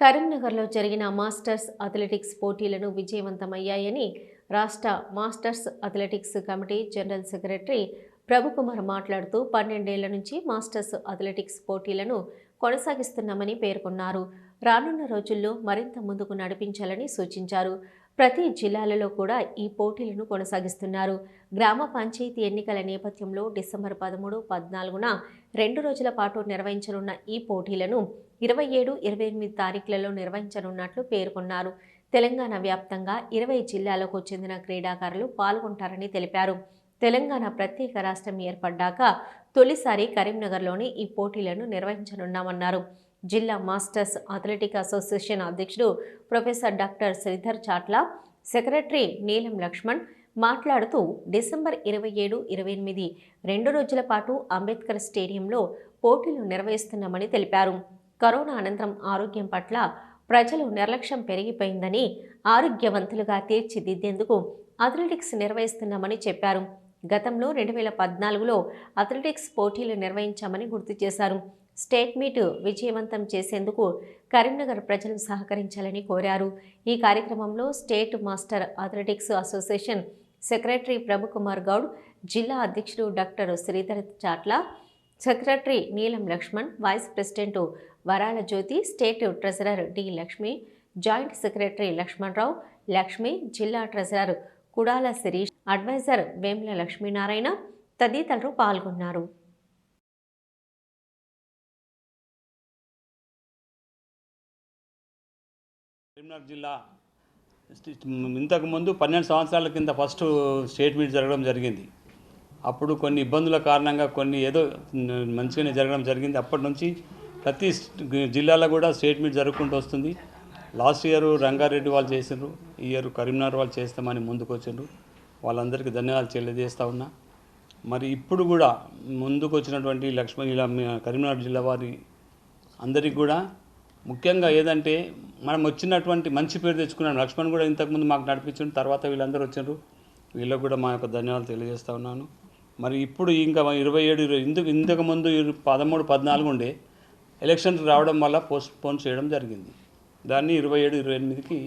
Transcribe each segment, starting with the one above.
కరీంనగర్లో జరిగిన masters athletics పోటీలను విజయవంతమయ్యాయని రాష్ట్ర masters athletics committee general secretary Prabhukumar మాట్లాడుతూ పన్నెండేళ్ళ నుంచి మాస్టర్స్ అథ్లెటిక్స్ పోటీలను కొనసాగిస్తున్నామని పేర్కొన్నారు. రానున్న రోజుల్లో మరింత ముందుకు నడిపించాలని సూచించారు. ప్రతి జిల్లాలలో కూడా ఈ పోటీలను కొనసాగిస్తున్నారు. గ్రామ పంచాయతీ ఎన్నికల నేపథ్యంలో డిసెంబర్ పదమూడు పద్నాలుగున రెండు రోజుల పాటు నిర్వహించనున్న ఈ పోటీలను ఇరవై ఏడు ఇరవై ఎనిమిది తారీఖులలో నిర్వహించనున్నట్లు పేర్కొన్నారు. తెలంగాణ వ్యాప్తంగా ఇరవై జిల్లాలకు చెందిన క్రీడాకారులు పాల్గొంటారని తెలిపారు. తెలంగాణ ప్రత్యేక రాష్ట్రం ఏర్పడ్డాక తొలిసారి కరీంనగర్లోని ఈ పోటీలను నిర్వహించనున్నామన్నారు. జిల్లా మాస్టర్స్ అథ్లెటిక్ అసోసియేషన్ అధ్యక్షుడు professor doctor Sridhar Chatla secretary Neelam Laxman మాట్లాడుతూ డిసెంబర్ ఇరవై ఏడు ఇరవై ఎనిమిది రెండు రోజుల పాటు అంబేద్కర్ స్టేడియంలో పోటీలు నిర్వహిస్తున్నామని తెలిపారు. కరోనా అనంతరం ఆరోగ్యం పట్ల ప్రజలు నిర్లక్ష్యం పెరిగిపోయిందని ఆరోగ్యవంతులుగా తీర్చిదిద్దేందుకు అథ్లెటిక్స్ నిర్వహిస్తున్నామని చెప్పారు. గతంలో రెండు వేల పద్నాలుగులో అథ్లెటిక్స్ పోటీలు నిర్వహించామని గుర్తు చేశారు. స్టేట్ మీట్ విజయవంతం చేసేందుకు కరీంనగర్ ప్రజలు సహకరించాలని కోరారు. ఈ కార్యక్రమంలో state master athletics association secretary Prabhukumar Goud జిల్లా అధ్యక్షుడు డాక్టర్ శ్రీధర్ చాట్ల సెక్రటరీ నీలం Laxman vice president Varala Jyothi state treasurer D Lakshmi joint secretary Lakshmanarao Lakshmi జిల్లా ట్రెజరర్ కుడాల శిరీష్ అడ్వైజర్ వేముల లక్ష్మీనారాయణ తదితరులు పాల్గొన్నారు. కరీంనగర్ జిల్లా ఇంతకుముందు పన్నెండు సంవత్సరాల కింద ఫస్ట్ స్టేట్ మీట్ జరగడం జరిగింది. అప్పుడు కొన్ని ఇబ్బందుల కారణంగా కొన్ని ఏదో మంచిగానే జరగడం జరిగింది. అప్పటి నుంచి ప్రతి జిల్లాలో కూడా స్టేట్ మీట్ జరుపుకుంటూ వస్తుంది. లాస్ట్ ఇయర్ రంగారెడ్డి వాళ్ళు చేసిండ్రు. ఈ ఇయర్ కరీంనగర్ వాళ్ళు చేస్తామని ముందుకు వచ్చిండ్రు. వాళ్ళందరికీ ధన్యవాదాలు తెలియజేస్తూ ఉన్నా. మరి ఇప్పుడు కూడా ముందుకు వచ్చినటువంటి లక్ష్మణ్ ఇలా కరీంనగర్ జిల్లా వారి అందరికి కూడా ముఖ్యంగా ఏదంటే మనం వచ్చినటువంటి మంచి పేరు తెచ్చుకున్నాం. లక్ష్మణ్ కూడా ఇంతకుముందు మాకు నడిపించిన తర్వాత వీళ్ళందరూ వచ్చినారు వీళ్ళకు కూడా మా యొక్క ధన్యవాదాలు తెలియజేస్తా ఉన్నాను. మరి ఇప్పుడు ఇంకా ఇరవై ఏడు ఇరవై ఇందుకు ఇంతకు ముందు పదమూడు పద్నాలుగు ఉండే ఎలక్షన్స్ రావడం వల్ల పోస్ట్ పోన్ చేయడం జరిగింది. దాన్ని ఇరవై ఏడు ఇరవై ఎనిమిదికి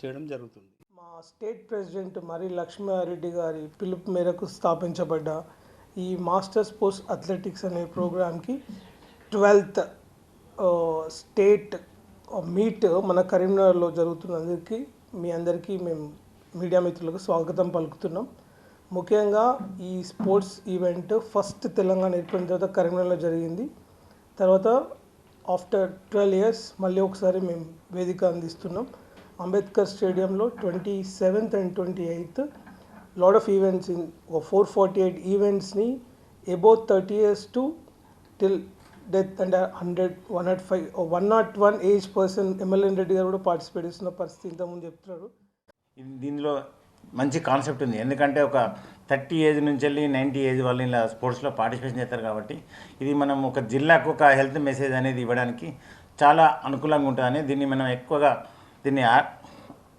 చేయడం జరుగుతుంది. మా స్టేట్ ప్రెసిడెంట్ మరి లక్ష్మారెడ్డి గారి పిలుపు మేరకు స్థాపించబడ్డ ఈ మాస్టర్స్ పోస్ట్ అథ్లెటిక్స్ అనే ప్రోగ్రామ్కి ట్వెల్త్ స్టేట్ మీట్ మన కరీంనగర్లో జరుగుతున్నందుకు మీ అందరికీ మేము మీడియా మిత్రులకు స్వాగతం పలుకుతున్నాం. ముఖ్యంగా ఈ స్పోర్ట్స్ ఈవెంట్ ఫస్ట్ తెలంగాణ ఏర్పడిన తర్వాత కరీంనగర్లో జరిగింది. తర్వాత ఆఫ్టర్ ట్వెల్వ్ ఇయర్స్ మళ్ళీ ఒకసారి మేము వేదిక అందిస్తున్నాం. అంబేద్కర్ స్టేడియంలో twenty seventh and twenty eighth lot of events in four forty eight ఈవెంట్స్ని above thirty years to till death and hundred one nought five one nought one age person MLA Reddy గారు కూడా participate చేస్తున్న పరిస్థితి ఇంతకుముందు చెప్తున్నారు. దీనిలో మంచి concept ఉంది. ఎందుకంటే ఒక థర్టీ ఏజ్ నుంచి వెళ్ళి నైంటీ ఏజ్ వాళ్ళు ఇలా స్పోర్ట్స్లో పార్టిసిపేషన్ చేస్తారు కాబట్టి ఇది మనం ఒక జిల్లాకు ఒక హెల్త్ మెసేజ్ అనేది ఇవ్వడానికి చాలా అనుకూలంగా ఉంటుందని దీన్ని మనం ఎక్కువగా దీన్ని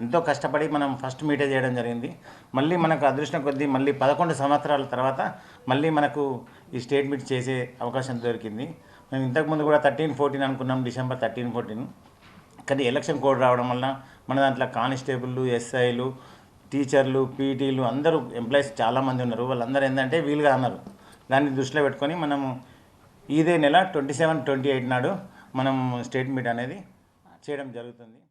ఎంతో కష్టపడి మనం ఫస్ట్ మీటే చేయడం జరిగింది. మళ్ళీ మనకు అదృష్టం కొద్దీ మళ్ళీ పదకొండు సంవత్సరాల తర్వాత మళ్ళీ మనకు ఈ స్టేట్ మీట్ చేసే అవకాశం దొరికింది. మేము ఇంతకుముందు కూడా థర్టీన్ ఫోర్టీన్ అనుకున్నాం డిసెంబర్ థర్టీన్ ఫోర్టీన్. కానీ ఎలక్షన్ కోడ్ రావడం వల్ల మన దాంట్లో కానిస్టేబుల్లు ఎస్ఐలు టీచర్లు పీటీలు అందరూ ఎంప్లాయీస్ చాలామంది ఉన్నారు. వాళ్ళందరూ ఏంటంటే వీలుగా అన్నారు. దాన్ని దృష్టిలో పెట్టుకొని మనము ఇదే నెల ట్వంటీ సెవెన్ ట్వంటీ ఎయిట్ నాడు మనం స్టేట్ మీట్ అనేది చేయడం జరుగుతుంది.